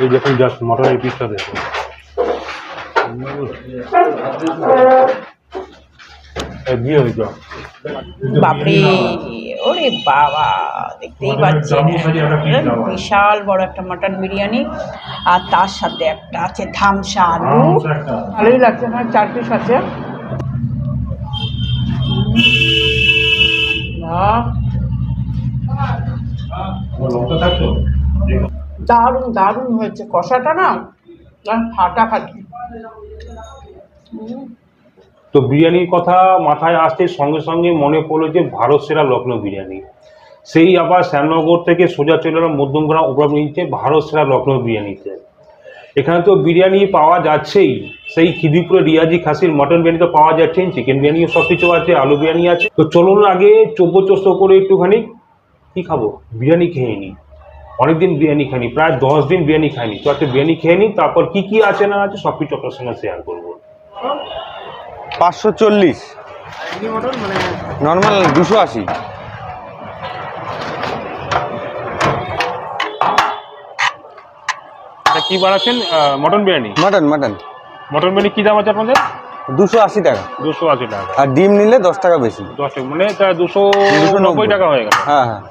এই দেখুন জাস্ট মটনের পিসটা দেখুন। বাপরে ওরে বাবা দেখতেই পাচ্ছেন। বিশাল বড় একটা মটন বিরিয়ানি আর তার সাথে একটা আছে ধামসা আলু। ভালোই লাগছে না? চার পিস আছে। বাহ, দারুণ দারুণ হয়েছে। কষাটা না ফাটাফাটি তো বিরিয়ানির কথা মাথায় আসতে সঙ্গে সঙ্গে মনে পড়ল যে ভারত সেরা লখনৌ বিরিয়ানি। সেই আবার শ্যামনগর থেকে সোজা চলে এলাম মধ্যমগ্রাম উপরাম নিতে ভারত সেরা লখনৌ বিরিয়ানিতে। এখানে তো বিরিয়ানি পাওয়া যাচ্ছেই। সেই খিদিপুরে রিয়াজি খাসির মটন বিরিয়ানি তো পাওয়া যাচ্ছেই চিকেন বিরিয়ানিও সব কিছু আছে আলু বিরিয়ানি আছে। তো চলুন আগে চব্য চস্ত করে একটুখানি কী খাব? বিরিয়ানি খেয়ে নিই অনেকদিন বিরিয়ানি খাইনি প্রায় দশ দিন বিরিয়ানি খাইনি। তো একটা বিরিয়ানি খেয়ে নিই তারপর কী কী আছে না আছে সব কিছু আপনার সঙ্গে শেয়ার করব। পাঁচশো চল্লিশ। নর্মাল দুশো আশি। এটা কি বানাচ্ছেন mutton biryani? Mutton mutton. Mutton biryani কি দাম আছে আপনাদের? দুশো আশি টাকা। দুশো আশি টাকা। আর ডিম নিলে দশ টাকা বেশি। দশ টাকা মানে দুশো নব্বই টাকা হয়ে গেল। হ্যাঁ হ্যাঁ।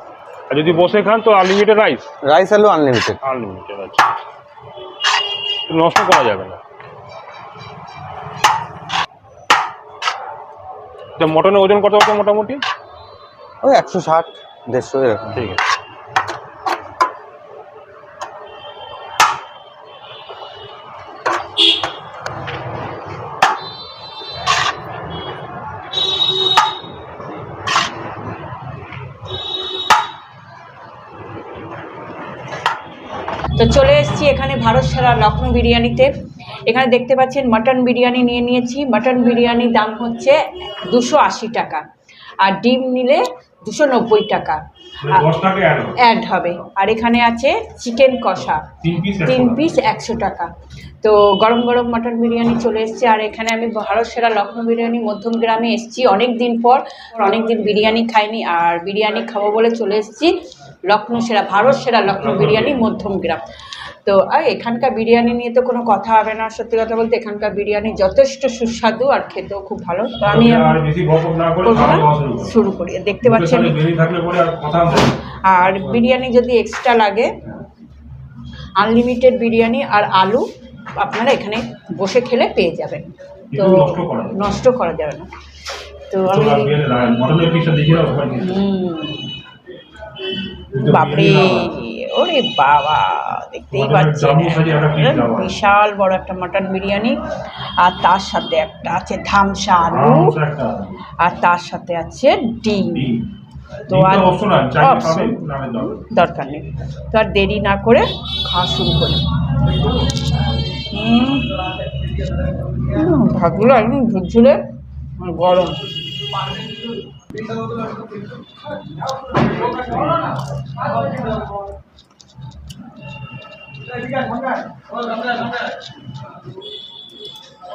আর যদি বসে খান তো আনলিমিটেড রাইস রাইস আলু আনলিমিটেড আনলিমিটেড আছে নষ্ট করা যাবে না। মটনের ওজন কত আছে মোটামুটি? ওই একশো ষাট দেড়শো এরকম। ঠিক আছে। তো চলে এসেছি এখানে ভারত সেরা লখনৌ বিরিয়ানিতে। এখানে দেখতে পাচ্ছেন মাটন বিরিয়ানি নিয়ে নিয়েছি। মাটন বিরিয়ানির দাম হচ্ছে দুশো আশি টাকা আর ডিম নিলে দুশো নব্বই টাকা। মানে অ্যাড হবে। আর এখানে আছে চিকেন কষা। তিন পিস একশো টাকা। তো গরম গরম মাটন বিরিয়ানি চলে এসেছে। আর এখানে আমি ভারত সেরা লখনৌ বিরিয়ানি মধ্যম গ্রামে এসেছি। অনেক দিন পর অনেক দিন বিরিয়ানি খাইনি আর বিরিয়ানি খাব বলে চলে এসেছি। লখনৌ সেরা ভারত সেরা লখনৌ বিরিয়ানি মধ্যম গ্রাম। তো আর এখানকার বিরিয়ানি নিয়ে তো কোনো কথা হবে না। সত্যি কথা বলতে এখানকার বিরিয়ানি যথেষ্ট সুস্বাদু আর খেতেও খুব ভালো। তো আমি দাওয়া শুরু করি। দেখতে পাচ্ছেন? আর বিরিয়ানি যদি এক্সট্রা লাগে আনলিমিটেড বিরিয়ানি আর আলু আপনারা এখানে বসে খেলে পেয়ে যাবেন। তো নষ্ট করা যাবে না। তো আমি বাপরে ওরে বাবা দেখতেই পাচ্ছেন। বিশাল বড় একটা মটন বিরিয়ানি আর তার সাথে একটা আছে ধামসা আলু আর তার সাথে আছে ডিম। তো আর-। দরকার নেই। তো আর দেরি না করে খাওয়া শুরু করি। ভাতগুলো একদম ঝুলঝুলে আর গরম।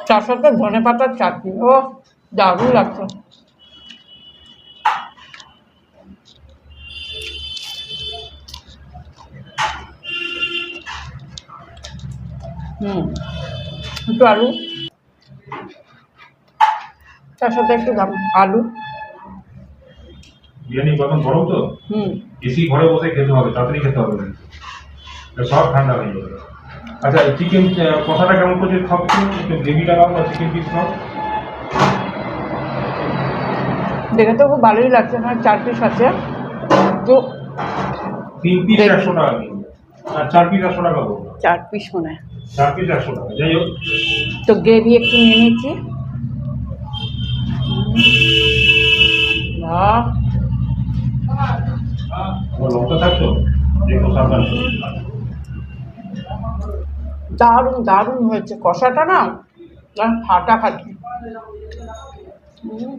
তার সাথে ধনে পাতার চাটনি। ও, দারুণ লাগছে। হুম, একটু আলু। তার সাথে একটু আলু। বিরিয়ানি এখন গরম তো? হুম। এসি ঘরে বসে খেতে হবে তাড়াতাড়ি খেতে হবে সব ঠান্ডা হয়ে যাবে। আচ্ছা চিকেন কষাটা কেমন করছে খাও একটু গ্রেভিটা না চিকেন পিস খাও দেখে তো খুব ভালোই লাগছে না চার পিস আছে। তো তিন পিস একশো টাকা আর চার পিস একশো টাকা চার পিস মনে হয়। চার পিস একশো টাকা যাই হোক। তো গ্রেভি একটু নিয়ে নিচ্ছি। বাহ, লঙ্কা থাকতো দারুণ দারুণ হয়েছে। কষাটা না ফাটাফাটি। হুম।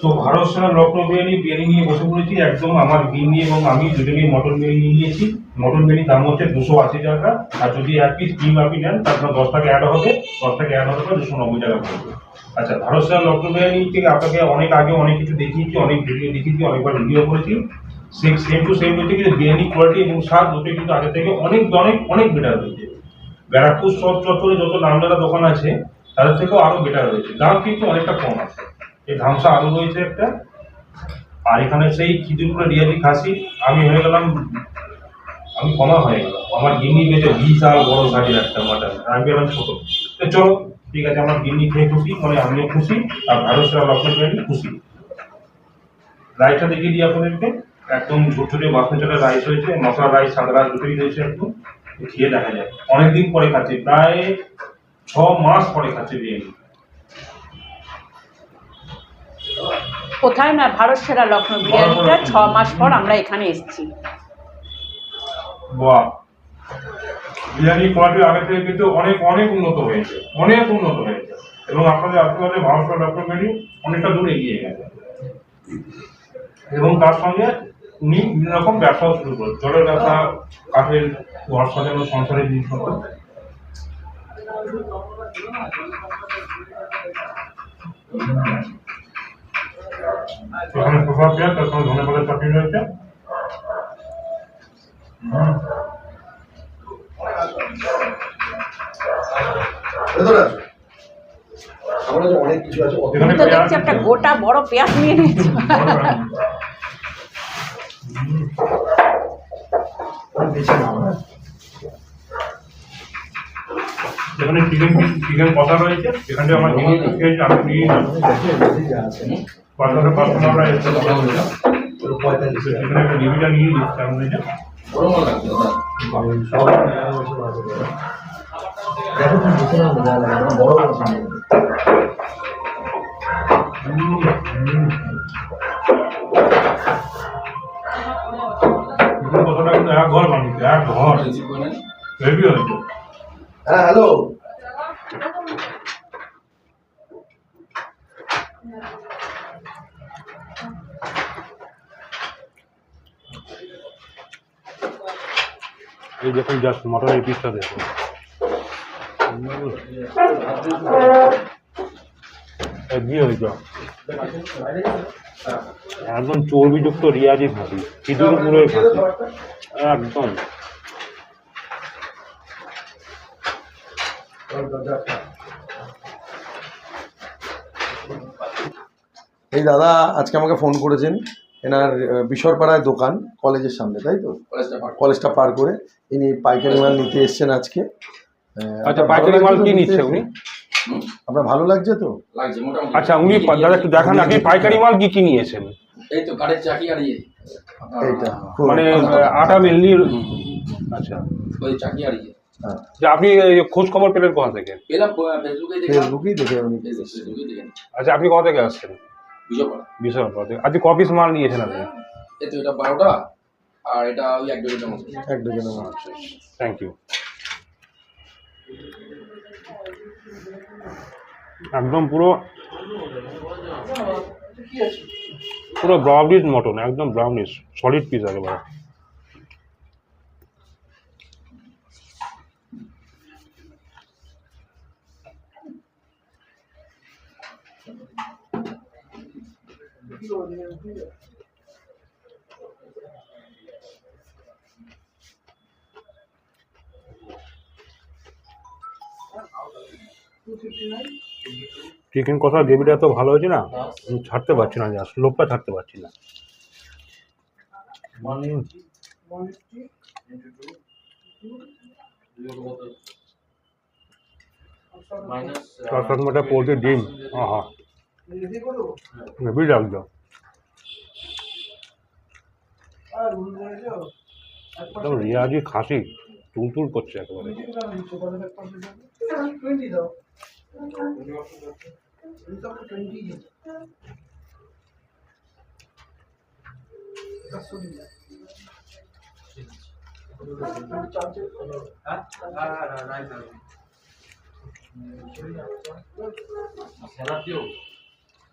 তো ভারত সেরা লখনৌ বিরিয়ানি বিরিয়ানি নিয়ে বসে পড়েছি। একদম আমার গিন্নি এবং আমি দুজনেই মটন বিরিয়ানি নিয়ে নিয়েছি। মটন বিরিয়ানির দাম হচ্ছে দুশো আশি টাকা। আর যদি এক পিস ডিম আপনি নেন, তার আপনার দশ টাকা অ্যাড হবে, দশ টাকা অ্যাড হবে, দুশো নব্বই টাকা পড়বে আচ্ছা ভারত সেরা লখনৌ বিরিয়ানি থেকে আপনাকে অনেক আগে অনেক কিছু দেখিয়েছি, অনেক ভিডিও দেখিয়েছি, অনেকবার ভিডিও করেছি। সেম সেম টু সেম হচ্ছে কিন্তু বিরিয়ানি কোয়ালিটি এবং স্বাদ দুটোই কিন্তু আগে থেকে অনেক অনেক অনেক বেটার হয়েছে। ব্যারাকপুর সব চত্বরে যত নামজাদা দোকান আছে, তাদের থেকেও আরও বেটার হয়েছে। দাম কিন্তু অনেকটা কম আছে। এই ধামসা আলু রয়েছে একটা। আর এখানে সেই খিচুড়িগুলো রিয়াজি খাসি। আমি হয়ে গেলাম আমি কমা হয়ে গেল আমার গিন্নি বেঁচে বিশাল বড় সাইজের একটা মাটন আমি গেলাম ছোট। তো চলো ঠিক আছে আমার গিন্নি খেয়ে খুশি মানে আমিও খুশি আর ভারত সেরা বিরিয়ানি খুশি। রাইসটা দেখিয়ে দিই আপনাদেরকে। একদম ঝুটঝুটে বাসন চালের রাইস হয়েছে মশলা রাইস সাদা রাইস দুটোই রয়েছে একটু। খেয়ে দেখা যায় অনেকদিন পরে খাচ্ছি প্রায় ছ মাস পরে খাচ্ছি বিরিয়ানি। কোথায় না ভারত সেরা লখনৌ বিরিয়ানিটা ছ মাস পর আমরা এখানে এসেছি। বাহ। বিরিয়ানি কোয়ালিটি আগে থেকে কিন্তু অনেক অনেক উন্নত হয়েছে, অনেক উন্নত হয়েছে। এবং আপনাদের আশেপাশে ভারত ডক্টর অনেকটা দূর এগিয়ে গেছে। এবং তার সঙ্গে উনি বিভিন্ন রকম ব্যবসাও শুরু করেন। জলের ব্যবসা, কাঠের ঘর সাজানো, সংসারের জিনিসপত্র। এখানে প্রভাব পেঁয়াজ তার সঙ্গে ধনে পাতার চাটনি রয়েছে। আমার কাছে অনেক কিছু আছে অত- এখানে তুমি তো দেখছি একটা গোটা বড় পেঁয়াজ নিয়ে নিয়েছো। বেশি না আমার। এখানে চিকেন চিকেন কষা রয়েছে। এখানে আমার জিনিস খেয়েছে আমি নিয়ে? পাঁচশো পঁয়তাল্লিশ টাকা। একটা ডিভিটা নিয়ে আমাদের ঘর বানিয়েছে এক ঘর হ্যাঁ হ্যালো। এই দেখুন, জাস্ট মটনের পিসটা দেখুন। হেভি হয়েছে? একদম চর্বিযুক্ত রিয়াজি খাসি খিচুড়ি পুরো খাসি একদম। এই দাদা, আজকে আমাকে ফোন করেছেন। এনার বিশরপাড়ায় দোকান কলেজের সামনে তাই তো? কলেজটা পার করে। ইনি পাইকারি মাল নিতে এসেছেন আজকে। আচ্ছা আপনার পাইকারি ভালো মাল লাগছে কি তো নিচ্ছে উনি আপনার ভালো লাগছে তো? আচ্ছা উনি দাদা একটু দেখান আগে পাইকারি মাল কি কি নিয়েছেন? এই তো কাঠের চাকি আর ইয়ে। এইটা মানে আটা মিললি আচ্ছা। ওই চাকি আর ইয়ে। হ্যাঁ, যে আপনি খোঁজ খবর পেলেন কোথা থেকে? পেলাম ফেসবুকে ফেসবুকেই দেখে। আচ্ছা আপনি কোথা থেকে আসছেন? বিশাল থেকে আজকে ক পিস মাল নিয়েছেন আপনি? এই তো এটা বারোটা আর এটা ওই এক ডজনের মতো। এক ডজনের থ্যাংক ইউ একদম পুরো পুরো ব্রাউনিশ মটন একদম ব্রাউনিশ সলিড পিস একেবারে। চিকেন কষা গ্রেভিটা এত ভালো হয়েছে না? ছাড়তে পারছি না জাস্ট লোকটা ছাড়তে পারছি না। তার সাথে একটা পোলট্রি ডিম। আহা। হেভি লাগল হ্যাঁ, একদম রিয়াজি খাসি তুলতুল করছে একেবারে। হ্যাঁ? হ্যাঁ, হ্যাঁ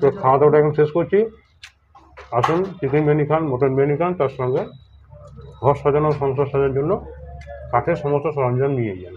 তো খাওয়া দাওয়াটা এখন শেষ করছি। আসুন, চিকেন বিরিয়ানি খান, মটন বিরিয়ানি খান, তার সঙ্গে ঘর সাজানো, সংসার সাজানোর জন্য কাঠের সমস্ত সরঞ্জাম নিয়ে যান।